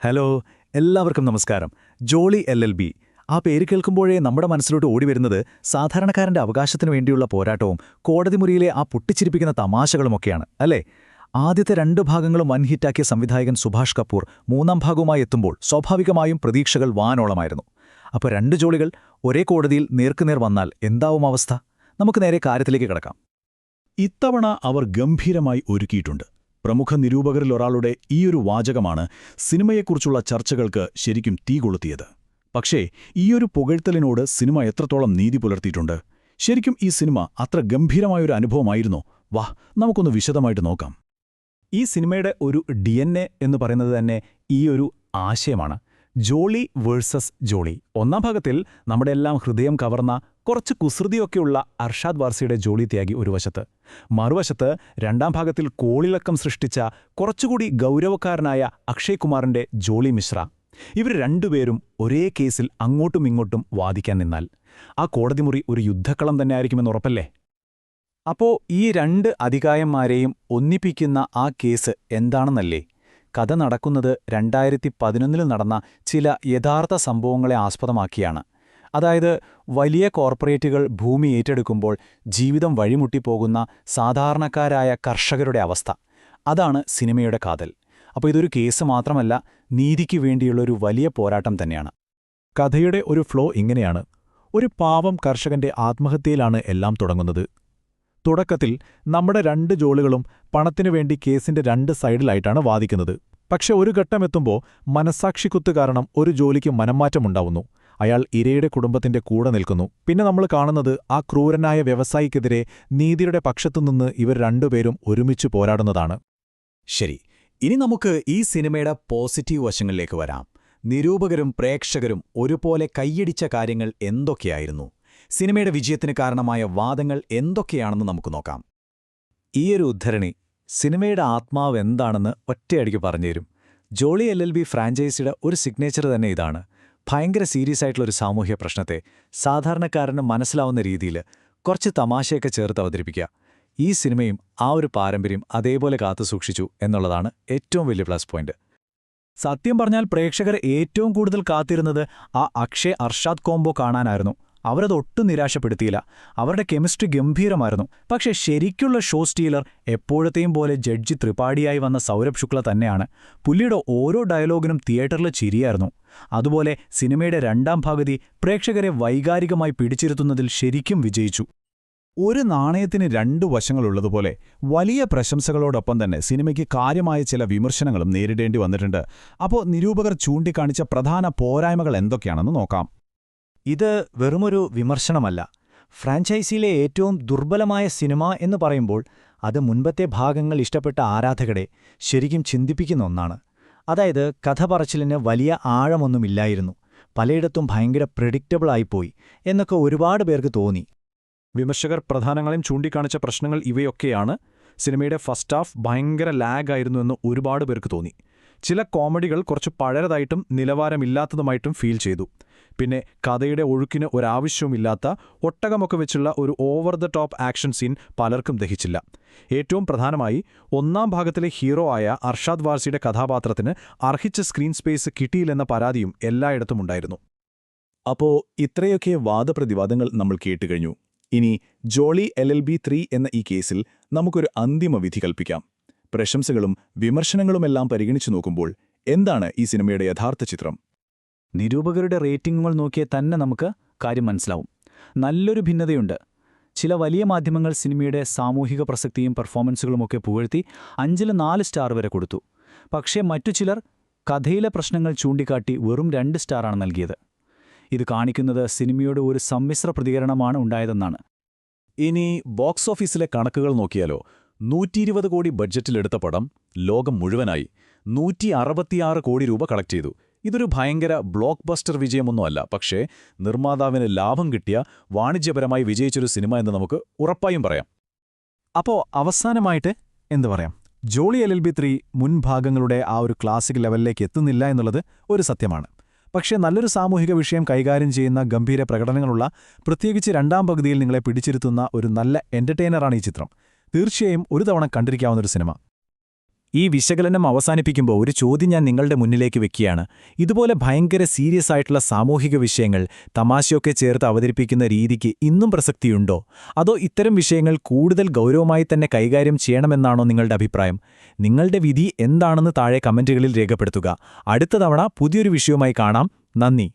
Hello എല്ലാവർക്കും നമസ്കാരം. Jolly L L B. ആ പേര് കേൾക്കുമ്പോഴേ നമ്മുടെ മനസ്സിലോട്ട് ഓടിവരുന്നത് സാധാരണക്കാരന്റെ അവകാശത്തിനു വേണ്ടിയുള്ള പോരാട്ടവും കോടതി മുറിയിലെ ആ പൊട്ടിച്ചിരിപ്പിക്കുന്ന തമാശകളുമൊക്കെയാണ് അല്ലേ? ആദ്യത്തെ രണ്ട് ഭാഗങ്ങളും വൻ ഹിറ്റാക്കിയ സംവിധായകൻ സുഭാഷ് കപൂർ മൂന്നാം ഭാഗവുമായി എത്തുമ്പോൾ സ്വാഭാവികമായും പ്രതീക്ഷകൾ വാനോളമായിരുന്നു. അപ്പോൾ രണ്ട് ജോളികൾ ഒരേ കോടതിയിൽ നേർക്കുനേർ വന്നാൽ എന്താവും അവസ്ഥ? നമുക്ക് നേരെ കാര്യത്തിലേക്ക് കിടക്കാം. ഇത്തവണ അവർ ഗംഭീരമായി ഒരുക്കിയിട്ടുണ്ട്. പ്രമുഖ നിരൂപകരിലൊരാളുടെ ഈയൊരു വാചകമാണ് സിനിമയെക്കുറിച്ചുള്ള ചർച്ചകൾക്ക് ശരിക്കും തീ കൊളുത്തിയത്. പക്ഷേ ഈയൊരു പുകഴ്ത്തലിനോട് സിനിമ എത്രത്തോളം നീതി പുലർത്തിയിട്ടുണ്ട്? ശരിക്കും ഈ സിനിമ അത്ര ഗംഭീരമായൊരു അനുഭവമായിരുന്നോ? വാ നമുക്കൊന്ന് വിശദമായിട്ട് നോക്കാം. ഈ സിനിമയുടെ ഒരു ഡി എന്ന് പറയുന്നത് തന്നെ ഈ ഒരു ആശയമാണ്. ജോളി വേഴ്സസ് ജോളി. ഒന്നാം ഭാഗത്തിൽ നമ്മുടെ എല്ലാം ഹൃദയം കവർന്ന കുറച്ച് കുസൃതിയൊക്കെയുള്ള അർഷാദ് വാർസിയുടെ ജോളി ത്യാഗി ഒരു വശത്ത്. മറുവശത്ത് രണ്ടാം ഭാഗത്തിൽ കോളിളക്കം സൃഷ്ടിച്ച കുറച്ചുകൂടി ഗൗരവക്കാരനായ അക്ഷയ് കുമാറിന്റെ ജോളി മിശ്ര. ഇവർ രണ്ടുപേരും ഒരേ കേസിൽ അങ്ങോട്ടും ഇങ്ങോട്ടും വാദിക്കാൻ നിന്നാൽ. ആ കോടതി മുറി ഒരു യുദ്ധക്കളം തന്നെ ആയിരിക്കുമെന്ന് ഉറപ്പല്ലേ? അപ്പോ ഈ രണ്ട് അധികായന്മാരെയും ഒന്നിപ്പിക്കുന്ന ആ കേസ് എന്താണെന്നല്ലേ? കഥ നടക്കുന്നത് രണ്ടായിരത്തി പതിനൊന്നിൽ നടന്ന ചില യഥാർത്ഥ സംഭവങ്ങളെ ആസ്പദമാക്കിയാണ്. അതായത് വലിയ കോർപ്പറേറ്റുകൾ ഭൂമി ഏറ്റെടുക്കുമ്പോൾ ജീവിതം വഴിമുട്ടിപ്പോകുന്ന സാധാരണക്കാരായ കർഷകരുടെ അവസ്ഥ. അതാണ് സിനിമയുടെ കാതൽ. അപ്പോൾ ഇതൊരു കേസ് മാത്രമല്ല നീതിക്ക് വേണ്ടിയുള്ളൊരു വലിയ പോരാട്ടം തന്നെയാണ്. കഥയുടെ ഒരു ഫ്ലോ ഇങ്ങനെയാണ്. ഒരു പാവം കർഷകന്റെ ആത്മഹത്യയിലാണ് എല്ലാം തുടങ്ങുന്നത്. തുടക്കത്തിൽ നമ്മുടെ രണ്ട് ജോളികളും പണത്തിനു വേണ്ടി കേസിന്റെ രണ്ട് സൈഡിലായിട്ടാണ് വാദിക്കുന്നത്. പക്ഷെ ഒരു ഘട്ടമെത്തുമ്പോൾ മനസ്സാക്ഷിക്കുത്ത് കാരണം ഒരു ജോലിക്ക് മനംമാറ്റമുണ്ടാവുന്നു. അയാൾ ഇരയുടെ കുടുംബത്തിന്റെ കൂടെ നിൽക്കുന്നു. പിന്നെ നമ്മൾ കാണുന്നത് ആ ക്രൂരനായ വ്യവസായിക്കെതിരെ നീതിയുടെ പക്ഷത്തുനിന്ന് ഇവർ രണ്ടുപേരും ഒരുമിച്ച് പോരാടുന്നതാണ്. ശരി ഇനി നമുക്ക് ഈ സിനിമയുടെ പോസിറ്റീവ് വശങ്ങളിലേക്ക് വരാം. നിരൂപകരും പ്രേക്ഷകരും ഒരുപോലെ കൈയടിച്ച കാര്യങ്ങൾ എന്തൊക്കെയായിരുന്നു? സിനിമയുടെ വിജയത്തിന് കാരണമായ വാദങ്ങൾ എന്തൊക്കെയാണെന്ന് നമുക്ക് നോക്കാം. ഈയൊരു ഉദ്ധരണി സിനിമയുടെ ആത്മാവ് എന്താണെന്ന് ഒറ്റയടിക്ക് പറഞ്ഞുതരും. ജോളി എൽ എൽ ബി ഫ്രാഞ്ചൈസിയുടെ ഒരു സിഗ്നേച്ചർ തന്നെ ഇതാണ്. ഭയങ്കര സീരിയസ് ആയിട്ടുള്ള ഒരു സാമൂഹ്യ പ്രശ്നത്തെ സാധാരണക്കാരന് മനസ്സിലാവുന്ന രീതിയിൽ കുറച്ച് തമാശയൊക്കെ ചേർത്ത് അവതരിപ്പിക്കുക. ഈ സിനിമയും ആ ഒരു പാരമ്പര്യം അതേപോലെ കാത്തുസൂക്ഷിച്ചു എന്നുള്ളതാണ് ഏറ്റവും വലിയ പ്ലസ് പോയിന്റ് സത്യം പറഞ്ഞാൽ പ്രേക്ഷകർ ഏറ്റവും കൂടുതൽ കാത്തിരുന്നത് ആ അക്ഷയ് അർഷാദ് കോംബോ കാണാനായിരുന്നു. അവരത് ഒട്ടും നിരാശപ്പെടുത്തിയില്ല. അവരുടെ കെമിസ്ട്രി ഗംഭീരമായിരുന്നു. പക്ഷേ ശരിക്കുള്ള ഷോ സ്റ്റീലർ എപ്പോഴത്തെയും പോലെ ജഡ്ജി ത്രിപാഠിയായി വന്ന സൗരഭ് ശുക്ല തന്നെയാണ്. പുള്ളിയുടെ ഓരോ ഡയലോഗിനും തിയേറ്ററിൽ ചിരിയായിരുന്നു. അതുപോലെ സിനിമയുടെ രണ്ടാം ഭാഗതി പ്രേക്ഷകരെ വൈകാരികമായി പിടിച്ചിരുത്തുന്നതിൽ ശരിക്കും വിജയിച്ചു. ഒരു നാണയത്തിന് രണ്ടു വശങ്ങളുള്ളതുപോലെ വലിയ പ്രശംസകളോടൊപ്പം തന്നെ സിനിമയ്ക്ക് കാര്യമായ ചില വിമർശനങ്ങളും നേരിടേണ്ടി വന്നിട്ടുണ്ട്. അപ്പോൾ നിരൂപകർ ചൂണ്ടിക്കാണിച്ച പ്രധാന പോരായ്മകൾ എന്തൊക്കെയാണെന്ന് നോക്കാം. ഇത് വെറുമൊരു വിമർശനമല്ല. ഫ്രാഞ്ചൈസിയിലെ ഏറ്റവും ദുർബലമായ സിനിമ എന്ന് പറയുമ്പോൾ അത് മുൻപത്തെ ഭാഗങ്ങൾ ഇഷ്ടപ്പെട്ട ആരാധകരെ ശരിക്കും ചിന്തിപ്പിക്കുന്ന ഒന്നാണ്. അതായത് കഥ പറച്ചിലിന് വലിയ ആഴമൊന്നുമില്ലായിരുന്നു. പലയിടത്തും ഭയങ്കര പ്രഡിക്റ്റബിളായിപ്പോയി എന്നൊക്കെ ഒരുപാട് പേർക്ക് തോന്നി. വിമർശകർ പ്രധാനങ്ങളെയും ചൂണ്ടിക്കാണിച്ച പ്രശ്നങ്ങൾ ഇവയൊക്കെയാണ്. സിനിമയുടെ ഫസ്റ്റ് ഹാഫ് ഭയങ്കര ലാഗായിരുന്നു എന്ന് ഒരുപാട് പേർക്ക് തോന്നി. ചില കോമഡികൾ കുറച്ച് പഴയതായിട്ടും നിലവാരമില്ലാത്തതുമായിട്ടും ഫീൽ ചെയ്തു. പിന്നെ കഥയുടെ ഒഴുക്കിന് ഒരാവശ്യവുമില്ലാത്ത ഒട്ടകമൊക്കെ വെച്ചുള്ള ഒരു over the top action scene പലർക്കും ദഹിച്ചില്ല. ഏറ്റവും പ്രധാനമായി ഒന്നാം ഭാഗത്തിലെ ഹീറോ ആയ അർഷാദ് വാർസിയുടെ കഥാപാത്രത്തിന് അർഹിച്ച സ്ക്രീൻ സ്പേസ് കിട്ടിയില്ലെന്ന പരാതിയും എല്ലായിടത്തും ഉണ്ടായിരുന്നു. അപ്പോ ഇത്രയൊക്കെ വാദപ്രതിവാദങ്ങൾ നമ്മൾ കേട്ടുകഴിഞ്ഞു. ഇനി Jolly L L B three എന്ന ഈ കേസിൽ നമുക്കൊരു അന്തിമ വിധി കൽപ്പിക്കാം. പ്രശംസകളും വിമർശനങ്ങളുമെല്ലാം പരിഗണിച്ചു നോക്കുമ്പോൾ എന്താണ് ഈ സിനിമയുടെ യഥാർത്ഥ ചിത്രം? നിരൂപകരുടെ റേറ്റിംഗുകൾ നോക്കിയേ തന്നെ നമുക്ക് കാര്യം മനസ്സിലാവും. നല്ലൊരു ഭിന്നതയുണ്ട്. ചില വലിയ മാധ്യമങ്ങൾ സിനിമയുടെ സാമൂഹിക പ്രസക്തിയും പെർഫോമൻസുകളുമൊക്കെ പുകഴ്ത്തി അഞ്ചിൽ നാല് സ്റ്റാർ വരെ കൊടുത്തു. പക്ഷേ മറ്റു ചിലർ കഥയിലെ പ്രശ്നങ്ങൾ ചൂണ്ടിക്കാട്ടി വെറും രണ്ട് സ്റ്റാറാണ് നൽകിയത്. ഇത് കാണിക്കുന്നത് സിനിമയുടെ ഒരു സമ്മിശ്ര പ്രതികരണമാണ് ഉണ്ടായതെന്നാണ്. ഇനി ബോക്സ് ഓഫീസിലെ കണക്കുകൾ നോക്കിയാലോ? നൂറ്റിയിരുപത് കോടി ബഡ്ജറ്റിലെടുത്ത പടം ലോകം മുഴുവനായി നൂറ്റി അറുപത്തിയാറ് കോടി രൂപ കളക്ട് ചെയ്തു. ഇതൊരു ഭയങ്കര ബ്ലോക്ക് ബസ്റ്റർ വിജയമൊന്നുമല്ല. പക്ഷേ നിർമ്മാതാവിന് ലാഭം കിട്ടിയ വാണിജ്യപരമായി വിജയിച്ചൊരു സിനിമ എന്ന് നമുക്ക് ഉറപ്പായും പറയാം. അപ്പോ അവസാനമായിട്ട് എന്തു പറയാം? Jolly L L B three മുൻഭാഗങ്ങളുടെ ആ ഒരു ക്ലാസിക് ലെവലിലേക്ക് എത്തുന്നില്ല എന്നുള്ളത് ഒരു സത്യമാണ്. പക്ഷേ നല്ലൊരു സാമൂഹിക വിഷയം കൈകാര്യം ചെയ്യുന്ന ഗംഭീര പ്രകടനങ്ങളുള്ള പ്രത്യേകിച്ച് രണ്ടാം പകുതിയിൽ നിങ്ങളെ പിടിച്ചിരുത്തുന്ന ഒരു നല്ല എന്റർടൈനറാണ് ഈ ചിത്രം. തീർച്ചയായും ഒരു തവണ കണ്ടിരിക്കാവുന്നൊരു സിനിമ. ഈ വിശകലനം അവസാനിപ്പിക്കുമ്പോൾ ഒരു ചോദ്യം ഞാൻ നിങ്ങളുടെ മുന്നിലേക്ക് വെക്കുകയാണ്. ഇതുപോലെ ഭയങ്കര സീരിയസ് ആയിട്ടുള്ള സാമൂഹിക വിഷയങ്ങൾ തമാശയൊക്കെ ചേർത്ത് അവതരിപ്പിക്കുന്ന രീതിക്ക് ഇന്നും പ്രസക്തിയുണ്ടോ? അതോ ഇത്തരം വിഷയങ്ങൾ കൂടുതൽ ഗൗരവമായി തന്നെ കൈകാര്യം ചെയ്യണമെന്നാണോ നിങ്ങളുടെ അഭിപ്രായം? നിങ്ങളുടെ വിധി എന്താണെന്ന് താഴെ കമന്റുകളിൽ രേഖപ്പെടുത്തുക. അടുത്ത തവണ പുതിയൊരു വിഷയവുമായി കാണാം. നന്ദി.